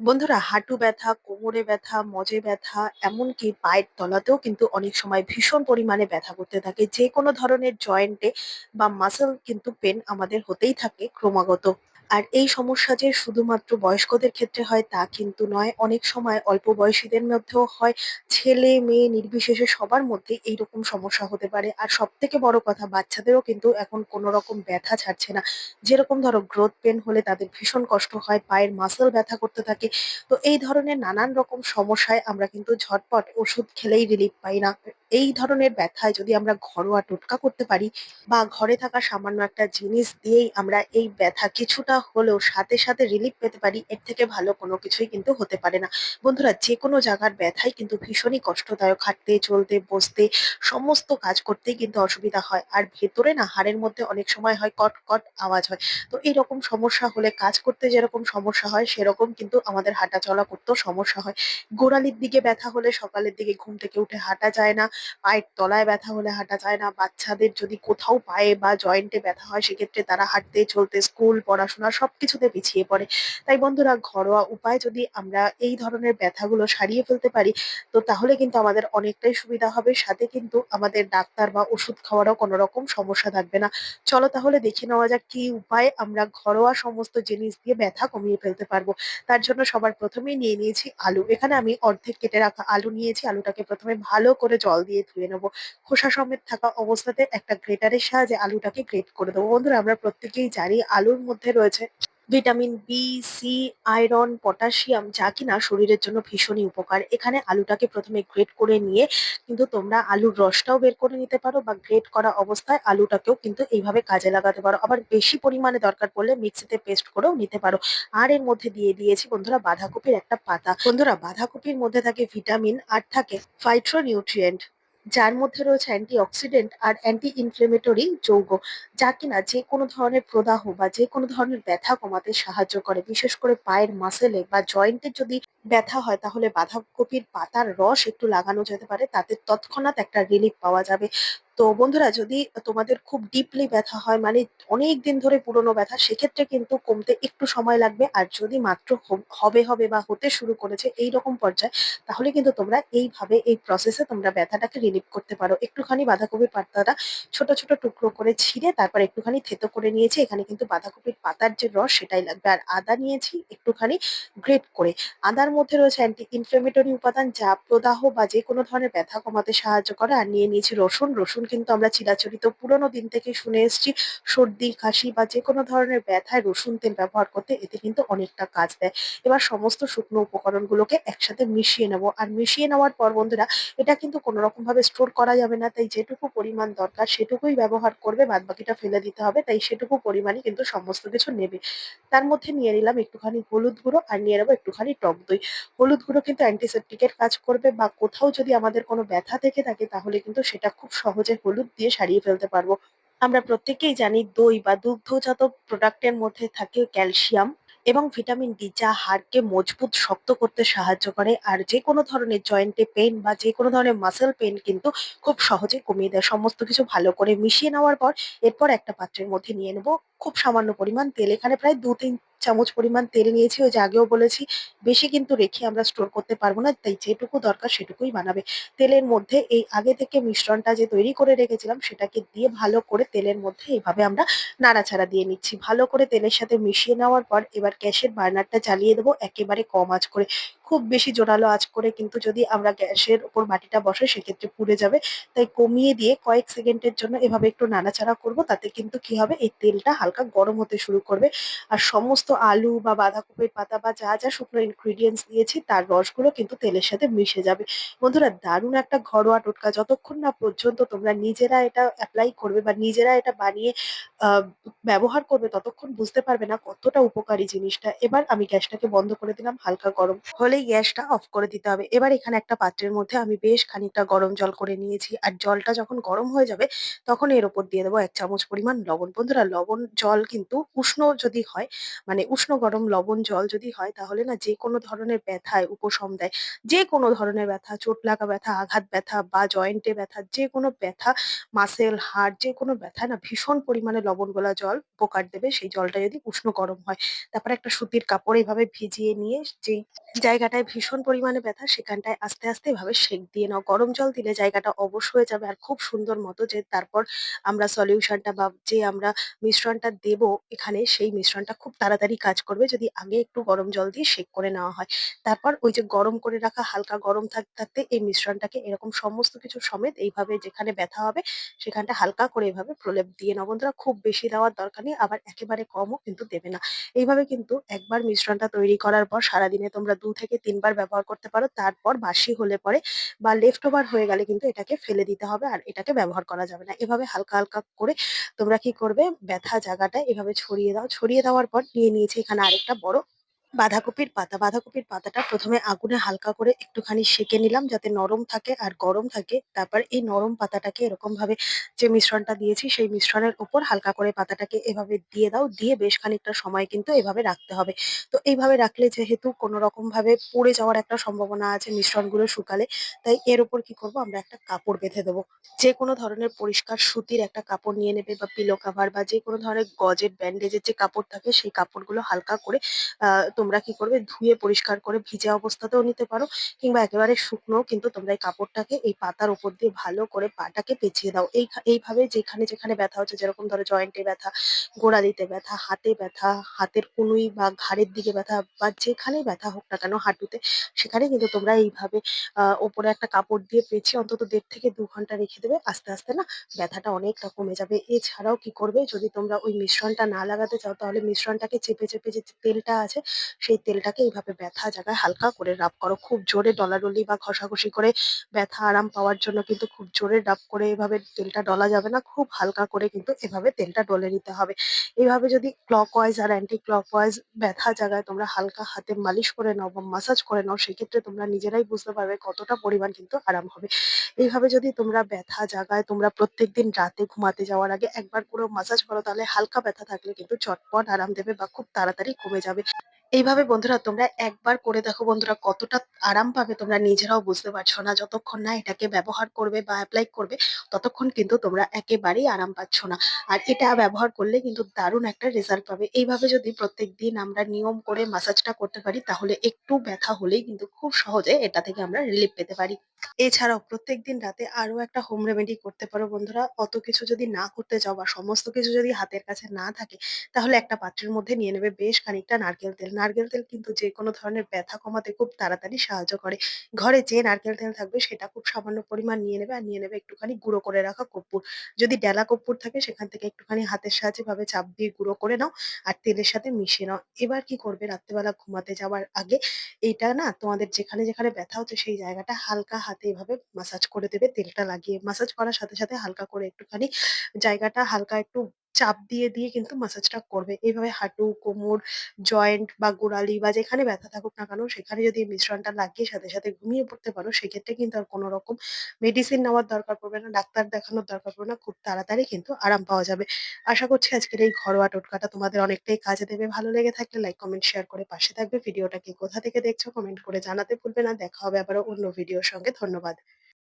বন্ধুরা হাঁটু ব্যথা, কোমরে ব্যথা, মজে ব্যথা এমনকি পায়ের তলাতেও কিন্তু অনেক সময় ভীষণ পরিমাণে ব্যথা করতে থাকে। যে কোনো ধরনের জয়েন্টে বা মাসেল কিন্তু পেন আমাদের হতেই থাকে ক্রমাগত। আর এই সমস্যা যে শুধুমাত্র বয়স্কদের ক্ষেত্রে হয় তা কিন্তু নয়। অনেক সময় অল্প বয়সীদের মধ্যেও হয়। ছেলে-মেয়ে নির্বিশেষে সবার মধ্যেই এইরকম সমস্যা হতে পারে। আর সবথেকে বড় কথা বাচ্চাদেরও কিন্তু এখন কোনো রকম ব্যথা ছাড়ছে না। যেরকম ধরো গ্রোথ পেন হলে তাদের ভীষণ কষ্ট হয়, পায়ের মাসল ব্যথা করতে থাকে। তো এই ধরনের নানান রকম সমস্যায় আমরা কিন্তু ঝটপট ওষুধ খেলেই রিলিফ পাই না। এই ধরনের ব্যথায় যদি আমরা ঘরোয়া টোটকা করতে পারি বা ঘরে থাকা সামান্য একটা জিনিস দিয়েই আমরা এই ব্যথা কিছুটা হলেও সাথে, সাথে রিলিফ পেতে পারি, এর থেকে ভালো কোনো কিছুই কিন্তু হতে পারে না। বন্ধুরা যে কোনো জায়গার ব্যথাই কিন্তু ভীষণই কষ্টদায়ক। হাঁটতে, চলতে, বসতে সমস্ত কাজ করতেই কিন্তু অসুবিধা হয়। আর ভেতরে না হাড়ের মধ্যে অনেক সময় হয় কট, কট আওয়াজ হয়। তো এইরকম সমস্যা হলে কাজ করতে যেরকম সমস্যা হয় সেরকম কিন্তু আমাদের হাঁটা চলা করতেও সমস্যা হয়। গোড়ালির দিকে ব্যথা হলে সকালের দিকে ঘুম থেকে উঠে হাঁটা যায় না। পায়ের তলায় ব্যথা হলে হাঁটা যায় না। বাচ্চাদের যদি কোথাও পায়ে বা জয়েন্টে ব্যথা হয় সেক্ষেত্রে তারা হাঁটতে, চলতে, স্কুল, পড়াশোনা সবকিছুতে পিছিয়ে পড়ে। তাই বন্ধুরা ঘরোয়া উপায় যদি আমরা এই ধরনের ব্যথাগুলো সারিয়ে ফেলতে পারি তো তাহলে কিন্তু আমাদের অনেকটাই সুবিধা হবে। সাথে কিন্তু আমাদের ডাক্তার বা ওষুধ খাওয়ারও কোনো রকম সমস্যা থাকবে না। চলো তাহলে দেখে নেওয়া যাক কি উপায়ে আমরা ঘরোয়া সমস্ত জিনিস দিয়ে ব্যথা কমিয়ে ফেলতে পারব। তার জন্য সবার প্রথমেই নিয়ে নিয়েছি আলু। এখানে আমি অর্ধেক কেটে রাখা আলু নিয়েছি। আলুটাকে প্রথমে ভালো করে জল দিয়ে ধুয়ে নেব। খোসা সমেত থাকা অবস্থাতে একটা গ্রেটারের সাহায্যে আলুটাকে গ্রেট করে দেবো। বন্ধুরা আমরা প্রত্যেকেই জানি আলুর মধ্যে রয়েছে vitamin B, C, iron, potassium যা কিনা শরীরের জন্য ভীষণই উপকার। এখানে আলুটাকে প্রথমে গ্রেট করে নিয়ে কিন্তু তোমরা আলুর রসটাও বের করে নিতে পারো বা গ্রেট করা অবস্থায় আলুটাকেও কিন্তু এইভাবে কাজে লাগাতে পারো। আবার বেশি পরিমাণে দরকার পড়লে মিক্সিতে পেস্ট করেও নিতে পারো। আর এর মধ্যে দিয়ে দিয়েছি বন্ধুরা বাঁধাকপির একটা পাতা। বন্ধুরা বাঁধাকপির মধ্যে থাকে ভিটামিন আর থাকে ফাইটোনিউট্রিয়েন্ট যার মধ্যে রয়েছে অ্যান্টি অক্সিডেন্ট আর অ্যান্টি ইনফ্লেমেটরি যৌগ, যা কিনা যে কোনো ধরনের প্রদাহ বা যে কোনো ধরনের ব্যথা কমাতে সাহায্য করে। বিশেষ করে পায়ের মাসেলে বা জয়েন্টে যদি ব্যথা হয়, তাহলে বাঁধাকপির পাতার রস একটু লাগানো যেতে পারে। তাতে তৎক্ষণাৎ একটা রিলিফ পাওয়া যাবে। তো বন্ধুরা যদি তোমাদের খুব ডিপলি ব্যথা হয় মানে অনেক দিন ধরে পুরোনো ব্যথা সেক্ষেত্রে কিন্তু কমতে একটু সময় লাগবে। আর যদি মাত্র হবে, হবে বা হতে শুরু করেছে এইরকম পর্যায়ে তাহলে কিন্তু তোমরা এইভাবে এই প্রসেসে তোমরা ব্যথাটাকে রিলিফ করতে পারো। একটুখানি বাঁধাকপির পাতাটা ছোট, ছোট টুকরো করে ছিঁড়ে তারপর একটুখানি থেতো করে নিয়েছি। এখানে কিন্তু বাঁধাকপির পাতার যে রস সেটাই লাগবে। আর আদা নিয়েছি একটুখানি গ্রেট করে। আদার মধ্যে রয়েছে অ্যান্টি ইনফ্লেমেটরি উপাদান যা প্রদাহ বা যেকোনো ধরনের ব্যথা কমাতে সাহায্য করে। আর নিয়ে নিয়েছি রসুন। রসুন কিন্তু আমরা চিরাচরিত পুরোনো দিন থেকে শুনে এসছি সর্দি, কাশি বা যেকোনো ধরনের ব্যথায় রসুন তেল ব্যবহার করতে এতে কিন্তু অনেকটা কাজ দেয়। এবার সমস্ত শুকনো উপকরণগুলোকে একসাথে মিশিয়ে নেব। আর মিশিয়ে নেওয়ার পর বন্ধুরা এটা কিন্তু কোনোরকম ভাবে স্টোর করা যাবে না। তাই যেটুকু পরিমাণ দরকার সেটুকুই ব্যবহার করবে। বাদবাকিটা ফেলে দিতে হবে। তাই সেটুকু পরিমাণে কিন্তু সমস্ত কিছু নেবে। তার মধ্যে নিয়ে নিলাম একটুখানি হলুদ গুঁড়ো আর নিয়ে নেব একটুখানি টক দই। হলুদ গুঁড়ো কিন্তু অ্যান্টিসেপ্টিকের কাজ করবে বা কোথাও যদি আমাদের কোনো ব্যথা থেকে থাকে তাহলে কিন্তু সেটা খুব সহজে হলুদ দিয়ে সারিয়ে ফেলতে পারব। আমরা প্রত্যেকেই জানি দই বা দুগ্ধজাত প্রোডাক্টের মধ্যে থাকে ক্যালসিয়াম এবং ভিটামিন ডি যা হাড়কে মজবুত, শক্ত করতে সাহায্য করে। আর যে কোনো ধরনের জয়েন্টে পেন বা যে কোনো ধরনের মাসেল পেন কিন্তু খুব সহজে কমিয়ে দেয়। সমস্ত কিছু ভালো করে মিশিয়ে নেওয়ার পর এরপর একটা পাত্রের মধ্যে নিয়ে নেব খুব সামান্য পরিমাণ তেল। এখানে প্রায় ২-৩ চামচ পরিমাণ তেল নিয়েছি। ওই যে আগেও বলেছি, বেশি কিন্তু রেখে আমরা স্টোর করতে পারব না। তাই যেটুকু দরকার সেটুকুই বানাবে। তেলের মধ্যে এই আগে থেকে মিশ্রণটা যে তৈরি করে রেখেছিলাম, সেটাকে দিয়ে ভালো করে তেলের মধ্যে এভাবে আমরা নাড়াচাড়া দিয়ে নিচ্ছি। ভালো করে তেলের সাথে মিশিয়ে নেওয়ার পর এবার গ্যাসের বার্নারটা চালিয়ে দেবো একেবারে কম আঁচ করে। খুব বেশি জোরালো আঁচ করে কিন্তু যদি আমরা গ্যাসের উপর মাটিটা বসাই সেক্ষেত্রে পুড়ে যাবে। তাই কমিয়ে দিয়ে কয়েক সেকেন্ডের জন্য এভাবে একটু নাড়াচাড়া করব। তাতে কিন্তু কি হবে এই তেলটা হালকা গরম হতে শুরু করবে। আর সমস্ত আলু বা বাঁধাকপির পাতা বা যা, যা শুকনো ইনগ্রিডিয়েন্টস দিয়েছি তার রসগুলো কিন্তু তেলের সাথে মিশে যাবে। বন্ধুরা দারুণ একটা ঘরোয়া টোটকা যতক্ষণ না পর্যন্ত তোমরা নিজেরা এটা অ্যাপ্লাই করবে বা নিজেরা এটা বানিয়ে ব্যবহার করবে ততক্ষণ বুঝতে পারবে না কতটা উপকারী জিনিসটা। এবার আমি গ্যাসটাকে বন্ধ করে দিলাম হালকা গরম হলেই তাহলেই গ্যাসটা অফ করে দিতে হবে। এবার এখানে একটা পাত্রের মধ্যে আমি বেশ খানিকটা গরম জল করে নিয়েছি। আর জলটা যখন গরম হয়ে যাবে তখন এর ওপর দিয়ে দেবো এক চামচ পরিমাণ লবণ। বন্ধুরা লবণ জল কিন্তু উষ্ণ যদি হয় মানে উষ্ণ গরম লবণ জল যদি হয় তাহলে না যে কোনো ধরনের ব্যথায় উপশম দেয়। যেকোনো ধরনের ব্যথা, চোট লাগা ব্যথা, আঘাত ব্যথা বা জয়েন্টে ব্যথা যেকোনো ব্যথা, মাসেল, হাড় যে কোনো ব্যথায় না ভীষণ পরিমাণে লবণ গোলা জল উপকার দেবে সেই জলটা যদি উষ্ণ গরম হয়। তারপরে একটা সুতির কাপড় এভাবে ভিজিয়ে নিয়ে যেই জায়গাটায় ভীষণ পরিমাণে ব্যথা সেখানটায় আস্তে, আস্তে এভাবে সেঁক দিয়ে নাও। গরম জল দিলে জায়গাটা অবশ হয়ে যাবে আর খুব সুন্দর মতো যে তারপর আমরা সলিউশনটা বা যে আমরা মিশ্রণটা দেবো এখানে সেই মিশ্রণটা খুব তাড়াতাড়ি কাজ করবে যদি আগে একটু গরম জল দিয়ে সেঁক করে নেওয়া হয়। তারপর ওই যে গরম করে রাখা হালকা গরম থাকতে, থাকতে এই মিশ্রণটাকে এরকম সমস্ত কিছু সমেত এইভাবে যেখানে ব্যথা হবে সেখানটা হালকা করে এভাবে প্রলেপ দিয়ে নাও। বন্ধুরা খুব বেশি দেওয়ার দরকার নেই আবার একেবারে কমও কিন্তু দেবে না। এইভাবে কিন্তু একবার মিশ্রণটা তৈরি করার পর সারাদিনে তোমরা দু থেকে ৩ বার ব্যবহার করতে পারো। তারপর বাসি হলে পরে বা লেফট ওভার হয়ে গেলে কিন্তু এটাকে ফেলে দিতে হবে আর এটাকে ব্যবহার করা যাবে না। এভাবে হালকা, হালকা করে তোমরা কি করবে ব্যথা জায়গাটা এভাবে ছড়িয়ে দাও। ছড়িয়ে দেওয়ার পর নিয়ে নিয়েছি এখানে আরেকটা বড় বাঁধাকপির পাতা। বাঁধাকপির পাতাটা প্রথমে আগুনে হালকা করে একটুখানি সেঁকে নিলাম যাতে নরম থাকে আর গরম থাকে। তারপর এই নরম পাতাটাকে এরকমভাবে যে মিশ্রণটা দিয়েছি সেই মিশ্রণের উপর হালকা করে পাতাটাকে এভাবে দিয়ে দাও। দিয়ে বেশ খানিকটা সময় কিন্তু এভাবে রাখতে হবে। তো এইভাবে রাখলে যেহেতু কোনো রকমভাবে পড়ে যাওয়ার একটা সম্ভাবনা আছে মিশ্রণগুলো শুকালে, তাই এর উপর কি করব আমরা একটা কাপড় বেঁধে দেবো। যে কোনো ধরনের পরিষ্কার সুতির একটা কাপড় নিয়ে নেবে বা পিলো কাভার বা যে কোনো ধরনের গজের ব্যান্ডেজের যে কাপড় থাকে সেই কাপড়গুলো হালকা করে তোমরা কি করবে ধুয়ে পরিষ্কার করে ভিজা অবস্থাতেও নিতে পারো কিংবা একেবারে শুকনো কিন্তু তোমরা এই কাপড়টাকে এই পাতার উপর দিয়ে ভালো করে পাটাকে পেঁচিয়ে দাও। এই এইভাবে যেখানে, যেখানে ব্যথা হচ্ছে যেরকম ধরো জয়েন্টে ব্যথা, গোড়ালিতে ব্যথা, হাতে ব্যথা, হাতের কনুই বা ঘাড়ের দিকে ব্যথা বা যেখানেই ব্যথা হোক না কেন হাঁটুতে সেখানে কিন্তু তোমরা এইভাবে আ ওপরে একটা কাপড় দিয়ে পেঁচিয়ে অন্তত দেড় থেকে দু ঘণ্টা রেখে দেবে। আস্তে, আস্তে না ব্যথাটা অনেকটা কমে যাবে। এছাড়াও কি করবে যদি তোমরা ওই মিশ্রণটা না লাগাতে চাও তাহলে মিশ্রণটাকে চেপে, চেপে যে তেলটা আছে সেই তেলটাকে এইভাবে ব্যথা জায়গায় হালকা করে রাব করো। খুব জোরে ডলাডলি বা ঘষাঘষি করে ব্যথা, আরাম পাওয়ার জন্য কিন্তু খুব জোরে রাব করে এভাবে তেলটা ডলা যাবে না। খুব হালকা করে কিন্তু এভাবে তেলটা ডলে নিতে হবে। এভাবে যদি ক্লকওয়াইজ আর অ্যান্টি ক্লকওয়াইজ ব্যথা জায়গায় তোমরা হালকা হাতে মালিশ করে নাও বা মাসাজ করে নাও, সেক্ষেত্রে তোমরা নিজেরাই বুঝতে পারবে কতটা পরিমাণ কিন্তু আরাম হবে। এইভাবে যদি তোমরা ব্যথা জায়গায় তোমরা প্রত্যেকদিন রাতে ঘুমাতে যাওয়ার আগে একবার পুরো মাসাজ করো, তাহলে হালকা ব্যথা থাকলে কিন্তু চটপট আরাম দেবে বা খুব তাড়াতাড়ি কমে যাবে। এইভাবে বন্ধুরা তোমরা একবার করে দেখো বন্ধুরা কতটা আরাম পাবে তোমরা নিজেরাও বুঝতে পারছ না। যতক্ষণ না এটাকে ব্যবহার করবে বা অ্যাপ্লাই করবে, ততক্ষণ কিন্তু তোমরা একেবারেই আরাম পাচ্ছ না। আর এটা ব্যবহার করলে কিন্তু দারুণ একটা রেজাল্ট পাবে। এইভাবে যদি প্রত্যেকদিন আমরা নিয়ম করে মাসাজটা করতে পারি, তাহলে একটু ব্যথা হলেই কিন্তু খুব সহজে এটা থেকে আমরা রিলিফ পেতে পারি। এছাড়াও প্রত্যেকদিন রাতে আরও একটা হোম রেমেডি করতে পারো বন্ধুরা। অত কিছু যদি না করতে চাও বা সমস্ত কিছু যদি হাতের কাছে না থাকে, তাহলে একটা পাত্রের মধ্যে নিয়ে নেবে বেশ খানিকটা নারকেল তেল। নারকেল তেল কিন্তু যেকোনো ধরনের ব্যথা কমাতে খুব তাড়াতাড়ি সাহায্য করে। ঘরে যে নারকেল তেল থাকবে সেটা খুব সামান্য পরিমাণ নিয়ে নেবে আর নিয়ে নেবে একটুখানি গুঁড়ো করে রাখা কর্পূর। যদি ডেলা কর্পূর থাকে সেখান থেকে একটুখানি হাতের সাহায্যে ভাবে চাপ দিয়ে গুঁড়ো করে নাও আর তেলের সাথে মিশিয়ে নাও। এবার কি করবে রাত্রেবেলা ঘুমাতে যাওয়ার আগে এইটা না তোমাদের যেখানে, যেখানে ব্যথা হচ্ছে সেই জায়গাটা হালকা হাতে এভাবে মাসাজ করে দেবে তেলটা লাগিয়ে। মাসাজ করার সাথে, সাথে হালকা করে একটুখানি জায়গাটা হালকা একটু চাপ দিয়ে, দিয়ে কিন্তু মাসাজটা করবে। এভাবে হাঁটু, কোমর, জয়েন্ট বা গোড়ালি বা যেখানে ব্যথা থাকুক না কেন সেখানে যদি মিশ্রণটা লাগিয়ে সাথে, সাথে ঘুমিয়ে পড়তে পারো সেক্ষেত্রে কিন্তু আর কোনো রকম মেডিসিন নেওয়ার দরকার পড়বে না, ডাক্তার দেখানোর দরকার পড়বে না। খুব তাড়াতাড়ি কিন্তু আরাম পাওয়া যাবে। আশা করছি আজকের এই ঘরোয়া টোটকাটা তোমাদের অনেকটাই কাজে দেবে। ভালো লেগে থাকলে লাইক, কমেন্ট, শেয়ার করে পাশে থাকবে। ভিডিওটা কে কোথা থেকে দেখছ কমেন্ট করে জানাতে ভুলবে না। দেখা হবে আবারও অন্য ভিডিওর সঙ্গে। ধন্যবাদ।